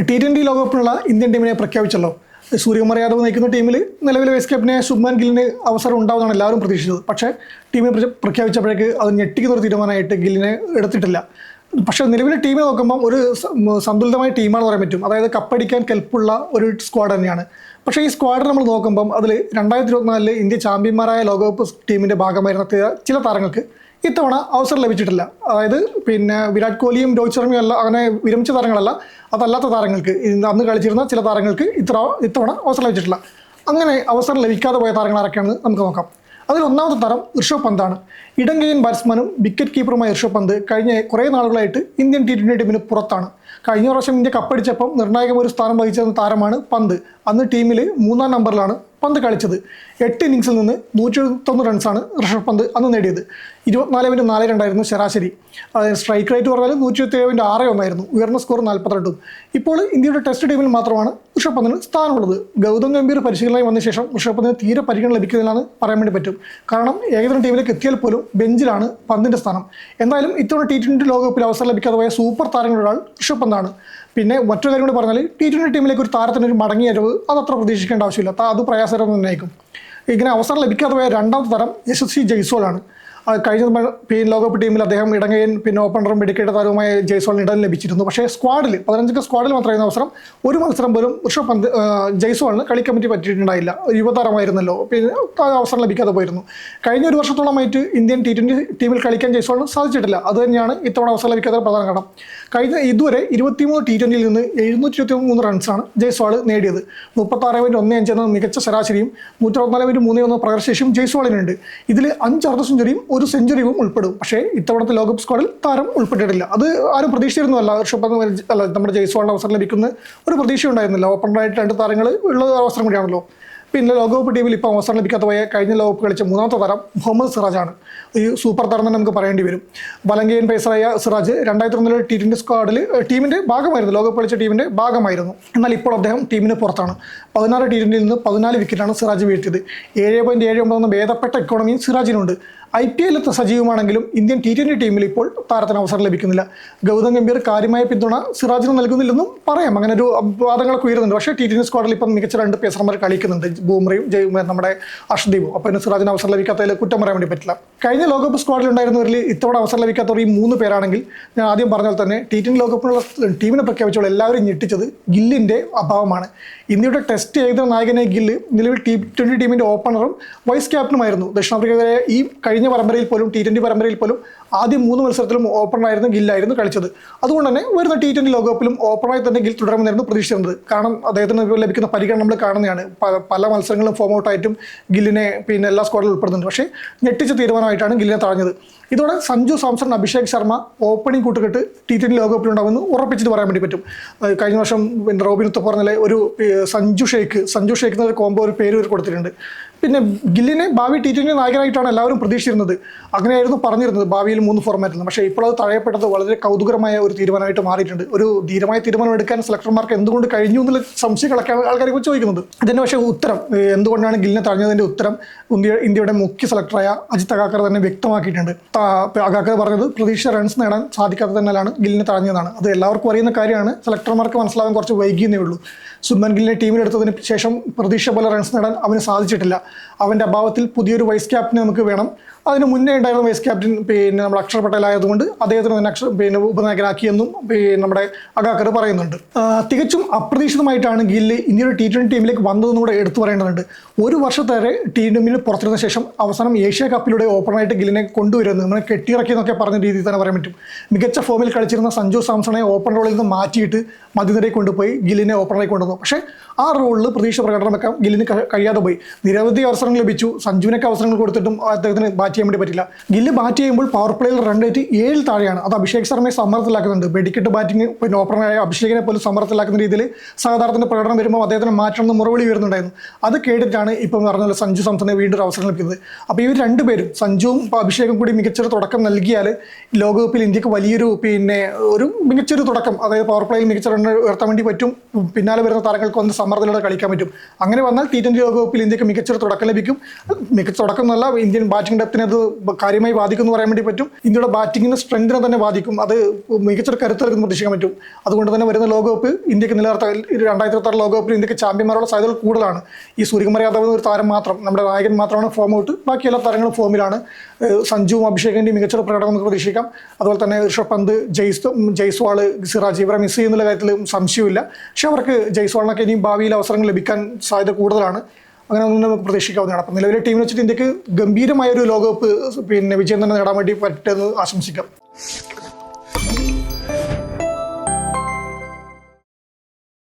T twenty ലോകകപ്പിനുള്ള Indian ടീമിനെ പ്രഖ്യാപിച്ചല്ലോ. സൂര്യകുമാർ യാദവ് നയിക്കുന്ന ടീമിൽ നിലവിലെ വൈസ് ക്യാപ്റ്റനെ ശുഭ്മാൻ ഗില്ലിന് അവസരം ഉണ്ടാവുമെന്നാണ് എല്ലാവരും പ്രതീക്ഷിച്ചത്. പക്ഷേ ടീമിനെ പ്ര- പ്രഖ്യാപിച്ചപ്പോഴേക്ക് അത് ഞെട്ടിക്കുന്ന ഒരു തീരുമാനമായിട്ട് ഗില്ലിനെ എടുത്തിട്ടില്ല. പക്ഷേ നിലവിലെ ടീമിനെ നോക്കുമ്പം ഒരു സന്തുലിതമായ ടീമാണെന്ന് പറയാൻ പറ്റും. അതായത് കപ്പടിക്കാൻ കെൽപ്പുള്ള ഒരു സ്ക്വാഡ് തന്നെയാണ്. പക്ഷേ ഈ സ്ക്വാഡ് നമ്മൾ നോക്കുമ്പം അതിൽ രണ്ടായിരത്തി ഇരുപത്തിനാലിൽ ഇന്ത്യ ചാമ്പ്യന്മാരായ ലോകകപ്പ് ടീമിന്റെ ഭാഗമായിരുന്ന ചില താരങ്ങൾക്ക് ഇത്തവണ അവസരം ലഭിച്ചിട്ടില്ല. അതായത് പിന്നെ വിരാട് കോഹ്ലിയും രോഹിത് ശർമ്മയും അല്ല അങ്ങനെ വിരമിച്ച താരങ്ങളല്ല. അതല്ലാത്ത താരങ്ങൾക്ക് അന്ന് കളിച്ചിരുന്ന ചില താരങ്ങൾക്ക് ഇത്ര ഇത്തവണ അവസരം ലഭിച്ചിട്ടില്ല. അങ്ങനെ അവസരം ലഭിക്കാതെ പോയ താരങ്ങൾ നമുക്ക് നോക്കാം. അതിൽ ഒന്നാമത്തെ താരം ഋഷഭ് പന്താണ് ഇടങ്കയൻ ബാറ്റ്സ്മാനും വിക്കറ്റ് കീപ്പറുമായ ഋഷഭ് പന്ത് കഴിഞ്ഞ കുറേ നാളുകളായിട്ട് ഇന്ത്യൻ ടി ട്വന്റി ടീമിന് പുറത്താണ്. കഴിഞ്ഞ പ്രാവശ്യം ഇന്ത്യ കപ്പടിച്ചപ്പം നിർണായകമായ ഒരു സ്ഥാനം വഹിച്ചിരുന്ന താരമാണ് പന്ത്. അന്ന് ടീമിൽ മൂന്നാം നമ്പറിലാണ് പന്ത് കളിച്ചത് എട്ട് ഇന്നിങ്സിൽ നിന്ന് നൂറ്റി എഴുപത്തൊന്ന് റൺസാണ് ഋഷഭ് പന്ത് അന്ന് നേടിയത്. ഇരുപത്തിനാല് പോയിന്റ് നാല് രണ്ടായിരുന്നു ശരാശരി. സ്ട്രൈക്ക് റേറ്റ് പറഞ്ഞാൽ നൂറ്റി എഴുപത്തി ഏഴ് പോയിന്റ് ആറ് ഒന്നായിരുന്നു. ഉയർന്ന സ്കോർ നാൽപ്പത്തിരണ്ടും ഇപ്പോൾ ഇന്ത്യയുടെ ടെസ്റ്റ് ടീമിൽ മാത്രമാണ് ഋഷഭ് പന്തിന് സ്ഥാനമുള്ളത്. ഗൗതം ഗംഭീർ പരിശീലനമായി വന്ന ശേഷം ഋഷഭ് പന്തിന് തീരെ പരിഗണന ലഭിക്കുന്നില്ലെന്ന് പറയാൻ വേണ്ടി പറ്റും. കാരണം ഏകദിന ടീമിലേക്ക് എത്തിയാൽ പോലും ബെഞ്ചിലാണ് പന്തിന്റെ സ്ഥാനം. എന്തായാലും ഇത്തവണ ടി ട്വന്റി ലോകകപ്പിൽ അവസരം ലഭിക്കാതെ പോയ സൂപ്പർ താരങ്ങളുടെ ഒരാൾ ഋഷഭ് പന്താണ്. പിന്നെ മറ്റൊരു കാര്യം കൂടി പറഞ്ഞാൽ ടി ട്വന്റി ടീമിലേക്ക് ഒരു താരത്തിന് ഒരു മടങ്ങിയരവ് അത്ര പ്രതീക്ഷിക്കേണ്ട ആവശ്യമില്ല. അത് അത് പ്രയാസകരം ഉന്നയിക്കും. ഇങ്ങനെ അവസരം ലഭിക്കാതെ പോയ രണ്ടാമത്തെ തരം യശസ്വി ജയ്സോളാണ് കഴിഞ്ഞ പി ലോകകപ്പ് ടീമിൽ അദ്ദേഹം ഇടങ്ങയും പിന്നെ ഓപ്പണറും വെടിക്കേറ്റ താരവുമായ ജയ്സോളിന് ഇടം ലഭിച്ചിരുന്നു. പക്ഷേ സ്ക്വാഡിൽ പതിനഞ്ചൊക്കെ സ്ക്വാഡിൽ മാത്രമായിരുന്ന അവസരം ഒരു മത്സരം പോലും ഋഷഭ് പന്ത് ജയ്സോളിന് കളിക്കാൻ പറ്റി പറ്റിയിട്ടുണ്ടായില്ല. യുവതാരമായിരുന്നല്ലോ പിന്നെ അവസരം ലഭിക്കാതെ പോയിരുന്നു. കഴിഞ്ഞ ഒരു വർഷത്തോളമായിട്ട് ഇന്ത്യൻ ടി ട്വന്റി ടീമിൽ കളിക്കാൻ ജയ്സോളിന് സാധിച്ചിട്ടില്ല. അത് തന്നെയാണ് ഇത്തവണ അവസരം ലഭിക്കാത്ത പ്രധാന കാരണം. കഴിഞ്ഞ ഇതുവരെ ഇരുപത്തിമൂന്ന് ടി ട്വന്റിയിൽ നിന്ന് എഴുന്നൂറ്റി ഇരുപത്തി മൂന്ന് റൺസാണ് ജയ്സ്വാൾ നേടിയത്. മുപ്പത്താറ് പോയിന്റ് ഒന്ന് അഞ്ച് എന്ന മികച്ച ശരാശരിയും നൂറ്റി അറുപത്തിനാല് പോയിന്റ് മൂന്ന് ഒന്ന് പ്രകർശേഷിയും ജയ്സ്വാളിനുണ്ട്. ഇതിൽ അഞ്ച് അർദ്ധ സെഞ്ചുറിയും ഒരു സെഞ്ചുറിയും ഉൾപ്പെടും. പക്ഷേ ഇത്തവണത്തെ ലോകകപ്പ് സ്ക്വാഡിൽ താരം ഉൾപ്പെട്ടിട്ടില്ല. അത് ആരും പ്രതീക്ഷിച്ചിരുന്നല്ല ഋഷഭ് പന്ത് അല്ല നമ്മുടെ ജയ്സ്വാളിന് അവസരം ലഭിക്കുന്ന ഒരു പ്രതീക്ഷ ഉണ്ടായിരുന്നില്ല ഓപ്പണറായിട്ട് രണ്ട് താരങ്ങൾ ഉള്ള അവസരം കൂടിയാണല്ലോ. പിന്നെ ലോകകപ്പ് ടീമിൽ ഇപ്പോൾ അവസരം ലഭിക്കാത്ത പോയ കഴിഞ്ഞ ലോകകപ്പ് കളിച്ച മൂന്നാമത്തെ തരം മുഹമ്മദ് സിറാജാണ് ഈ സൂപ്പർ താരം തന്നെ നമുക്ക് പറയേണ്ടി വരും. വലങ്കയൻ പേസറായ സിറാജ് രണ്ടായിരത്തി ഒന്നിലെ ടി ട്വന്റി സ്ക്വാഡിൽ ടീമിന്റെ ഭാഗമായിരുന്നു. ലോകകപ്പ് കളിച്ച ടീമിന്റെ ഭാഗമായിരുന്നു. എന്നാൽ ഇപ്പോൾ അദ്ദേഹം ടീമിന് പുറത്താണ്. പതിനാറ് ടി ട്വന്റിയിൽ നിന്ന് പതിനാല് വിക്കറ്റാണ് സിറാജ് വീഴ്ത്തിയത്. ഏഴ് പോയിന്റ് ഏഴ് ഒമ്പത് എന്ന ഭേദപ്പെട്ട ഇക്കോണമിയും സിറാജിനുണ്ട്. ഐ പി എല്ലിൽ സജീവമാണെങ്കിലും ഇന്ത്യൻ ടി ട്വന്റി ടീമിൽ ഇപ്പോൾ താരത്തിന് അവസരം ലഭിക്കുന്നില്ല. ഗൗതം ഗംഭീർ കാര്യമായ പിന്തുണ സിറാജിന് നൽകുന്നില്ലെന്നും പറയാം. അങ്ങനെ ഒരു വാദങ്ങളൊക്കെ ഉയരുന്നുണ്ട്. പക്ഷേ ടി ട്വന്റി സ്ക്വാഡിൽ ഇപ്പം മികച്ച രണ്ട് പേസർമാർ കളിക്കുന്നുണ്ട്. ബൂമറയും ജയ് നമ്മുടെ അർഷദീപും അപ്പോൾ ഇന്ന് സിറാജിന് അവസരം ലഭിക്കാത്തതിൽ കുറ്റം പറയാൻ വേണ്ടി പറ്റില്ല. കഴിഞ്ഞ ലോകകപ്പ് സ്ക്വാഡിൽ ഉണ്ടായിരുന്നവരിൽ ഇത്തവണ അവസരം ലഭിക്കാത്തവർ ഈ മൂന്ന് പേരാണെങ്കിൽ ഞാൻ ആദ്യം പറഞ്ഞാൽ തന്നെ ടി ട്വന്റി ലോകകപ്പിനുള്ള ടീമിനെ പ്രഖ്യാപിച്ചപ്പോൾ എല്ലാവരും ഞെട്ടിച്ചത് ഗില്ലിന്റെ അഭാവമാണ്. ഇന്ത്യയുടെ ടെസ്റ്റ് ഏകദിന നായകനെ ഗില്ല് നിലവിൽ ടി ട്വന്റി ടീമിന്റെ ഓപ്പണറും വൈസ് ക്യാപ്റ്റനുമായിരുന്നു. ദക്ഷിണാഫ്രിക്കയിലെ ഈ കഴിഞ്ഞ പരമ്പരയിൽ പോലും ടി ട്വന്റി പരമ്പരയിൽ പോലും ആദ്യം മൂന്ന് മത്സരത്തിലും ഓപ്പണറായിരുന്നു ഗില്ലായിരുന്നു കളിച്ചത്. അതുകൊണ്ട് തന്നെ വരുന്ന ടി ട്വന്റി ലോകകപ്പിലും ഓപ്പണറായി തന്നെ ഗിൽ തുടരുമെന്നായിരുന്നു പ്രതീക്ഷിച്ചിരുന്നത്. കാരണം അദ്ദേഹത്തിന് ലഭിക്കുന്ന പരിഗണന നമ്മൾ കാണുന്നതാണ്. പല മത്സരങ്ങളും ഫോം ഔട്ടായിട്ടും ഗില്ലിനെ പിന്നെ എല്ലാ സ്ക്വാഡിലും ഉൾപ്പെടുന്നുണ്ട്. പക്ഷേ ഞെട്ടിച്ച തീരുമാനമായിട്ടാണ് ഗില്ലിനെ തടഞ്ഞത്. ഇതോടെ സഞ്ജു സാംസൺ അഭിഷേക് ശർമ്മ ഓപ്പണിംഗ് കൂട്ടുകെട്ട് ടി ട്വന്റി ലോകകപ്പിലുണ്ടാവുമെന്ന് ഉറപ്പിച്ചിട്ട് പറയാൻ വേണ്ടി പറ്റും. കഴിഞ്ഞ വർഷം പിന്നെ റോബിൻ ഉത്ത പറഞ്ഞ ഒരു സഞ്ജു ഷേഖ് സഞ്ജു ഷേഖ് എന്നൊരു കോംബോ ഒരു പേര് ഇവർ കൊടുത്തിട്ടുണ്ട്. പിന്നെ ഗില്ലിനെ ഭാവി ടി ട്വന്റി നായകനായിട്ടാണ് എല്ലാവരും പ്രതീക്ഷിച്ചിരുന്നത്. അങ്ങനെയായിരുന്നു പറഞ്ഞിരുന്നത്. ഭാവിയിൽ മൂന്ന് ഫോർമാറ്റിൽ പക്ഷേ ഇപ്പോൾ അത് തഴയപ്പെട്ടത് വളരെ കൗതുകരമായ ഒരു തീരുമാനമായിട്ട് മാറിയിട്ടുണ്ട്. ഒരു ധീരമായ തീരുമാനം എടുക്കാൻ സെലക്ടർമാർക്ക് എന്തുകൊണ്ട് കഴിഞ്ഞു എന്നുള്ള സംശയങ്ങളൊക്കെ ആൾക്കാരെ കുറിച്ച് ചോദിക്കുന്നത് അതിന് പക്ഷേ ഉത്തരം എന്തുകൊണ്ടാണ് ഗില്ലിനെ തഴഞ്ഞതിന്റെ ഉത്തരം ഇന്ത്യ ഇന്ത്യയുടെ മുഖ്യ സെലക്ടറായ അജിത് അഗാക്കർ തന്നെ വ്യക്തമാക്കിയിട്ടുണ്ട്. അഗാക്കർ പറഞ്ഞത് പ്രതീക്ഷ റൺസ് നേടാൻ സാധിക്കാത്ത തന്നെയാണ് ഗില്ലിനെ തഴഞ്ഞതാണ് അത് എല്ലാവർക്കും അറിയുന്ന കാര്യമാണ്. സെലക്ടർമാർക്ക് മനസ്സിലാവാൻ കുറച്ച് വൈകിയെന്നേ ഉള്ളൂ. സുബ്മൻ ഗില്ലിനെ ടീമിലെടുത്തതിന് ശേഷം പ്രതീക്ഷ പോലെ റൺസ് നേടാൻ അവന് സാധിച്ചിട്ടില്ല. അവന്റെ അഭാവത്തിൽ പുതിയൊരു വൈസ് ക്യാപ്റ്റനെ നമുക്ക് വേണം. അതിന് മുന്നേ ഉണ്ടായിരുന്ന വൈസ് ക്യാപ്റ്റൻ പിന്നെ നമ്മുടെ അക്ഷർ പട്ടേൽ ആയതുകൊണ്ട് അദ്ദേഹത്തിന് തന്നെ അക്ഷർ പിന്നെ ഉപനായകനാക്കിയെന്നും പിന്നെ നമ്മുടെ അഗാക്കർ പറയുന്നുണ്ട്. തികച്ചും അപ്രതീക്ഷിതമായിട്ടാണ് ഗില്ല് ഇന്ത്യയുടെ ടി ട്വന്റി ടീമിലേക്ക് വന്നതെന്നും കൂടെ എടുത്തു പറയേണ്ടതുണ്ട്. ഒരു വർഷത്തേറെ ടീമിൽ പുറത്തിരുന്ന ശേഷം അവസാനം ഏഷ്യ കപ്പിലൂടെ ഓപ്പണറായിട്ട് ഗില്ലിനെ കൊണ്ടുവരുന്നത് നമ്മളെ കെട്ടിയിറക്കിയെന്നൊക്കെ പറഞ്ഞ രീതിയിൽ തന്നെ പറയാൻ പറ്റും. മികച്ച ഫോമിൽ കളിച്ചിരുന്ന സഞ്ജു സാംസണെ ഓപ്പൺ റോളിൽ നിന്ന് മാറ്റിയിട്ട് മധ്യനിരയിൽ കൊണ്ടുപോയി ഗില്ലിനെ ഓപ്പണറായി കൊണ്ടുവന്നു. പക്ഷേ ആ റോളിൽ പ്രതീക്ഷ പ്രകടനം വെക്കാൻ ഗില്ലിന് കഴിയാതെ പോയി. നിരവധി അവസരങ്ങൾ ലഭിച്ചു. സഞ്ജുവിനൊക്കെ അവസരങ്ങൾ കൊടുത്തിട്ടും അദ്ദേഹത്തിന് ബാറ്റ് ചെയ്യാൻ വേണ്ടി പറ്റില്ല. ഗില്ല് ബാറ്റ് ചെയ്യുമ്പോൾ പവർ പ്ലേയിൽ റൺ റേറ്റ് ഏഴിൽ താഴെയാണ്. അത് അഭിഷേക് ശർമ്മയെ സമ്മർദ്ദത്തിലാക്കുന്നുണ്ട് വെടിക്കെട്ട് ബാറ്റിംഗ് പിന്നെ ഓപ്പണറായ അഭിഷേകിനെ പോലും സമ്മർദ്ദത്തിലാക്കുന്ന രീതിയിൽ സഹതാരത്തിന്റെ പ്രകടനം വരുമ്പോൾ അദ്ദേഹത്തിന് മാറ്റണമെന്ന് മുറവിളി വരുന്നുണ്ടായിരുന്നു അത് കേട്ടിട്ടാണ് ഇപ്പം പറഞ്ഞ സഞ്ജു സംസ്ഥാനം വീണ്ടും ഒരു അവസരം ലഭിക്കുന്നത്. അപ്പോൾ ഇവർ രണ്ടുപേരും സഞ്ജുവും അഭിഷേകും കൂടി മികച്ചൊരു തുടക്കം നൽകിയാൽ ലോകകപ്പിൽ ഇന്ത്യയ്ക്ക് വലിയൊരു പിന്നെ ഒരു മികച്ചൊരു തുടക്കം. അതായത് പവർ പ്ലേയിൽ മികച്ച റൺ ഉയർത്താൻ വേണ്ടി പറ്റും. പിന്നാലെ വരുന്ന താരങ്ങൾക്ക് വന്ന് സമ്മർദ്ദത്തിലൂടെ കളിക്കാൻ പറ്റും. അങ്ങനെ വന്നാൽ ടി ട്വന്റി ലോകകപ്പിൽ ഇന്ത്യയ്ക്ക് മികച്ചൊരു തുടക്കം ലഭിക്കും. മികച്ച തുടക്കം എന്നല്ല ഇന്ത്യൻ ബാറ്റിംഗ് ഡെപ്തിനെ അത് കാര്യമായി ബാധിക്കും എന്ന് പറയാൻ വേണ്ടി പറ്റും. ഇന്ത്യയുടെ ബാറ്റിങ്ങിന് സ്ട്രെങ്തിനെ തന്നെ ബാധിക്കും. അത് മികച്ചൊരു കരുത്ത് നൽകുന്ന പ്രതീക്ഷിക്കാൻ പറ്റും. അതുകൊണ്ട് തന്നെ വരുന്ന ലോകകപ്പ് ഇന്ത്യയ്ക്ക് നിലനിർത്താൻ രണ്ടായിരത്തി ഇരുപത്തി ആറ് ലോകകപ്പിൽ ഇന്ത്യയ്ക്ക് ചാമ്പ്യന്മാരുള്ള സാധ്യതകൾ കൂടുതലാണ്. ഈ സൂര്യകുമാർ യാദവ് ഒരു താരം മാത്രം നമ്മുടെ നായകൻ മാത്രമാണ് ഫോം ഔട്ട്. ബാക്കി എല്ലാ താരങ്ങളും ഫോമിലാണ് സഞ്ജുവും അഭിഷേകിന്റെയും മികച്ചൊരു പ്രകടനം നമുക്ക് പ്രതീക്ഷിക്കാം. അതുപോലെ തന്നെ ഋഷഭ് പന്ത് ജയ്സ് ജയ്സ്വാൾ സിറാജ് ഇവരെ മിസ് ചെയ്യുന്നുള്ള കാര്യത്തിൽ സംശയമില്ല പക്ഷെ അവർക്ക് ജയ്സ്വാളിനൊക്കെ ഇനിയും ഭാവിയിൽ അവസരങ്ങൾ ലഭിക്കാൻ സാധ്യത കൂടുതലാണ്. അങ്ങനെ ഒന്നും നമുക്ക് പ്രതീക്ഷിക്കാവുന്നതാണ്. അപ്പം നിലവിലെ ടീമിനെ വെച്ചിട്ട് ഇന്ത്യയ്ക്ക് ഗംഭീരമായ ഒരു ലോകകപ്പ് പിന്നെ വിജയം തന്നെ നേടാൻ വേണ്ടി പറ്റുമെന്ന് ആശംസിക്കാം.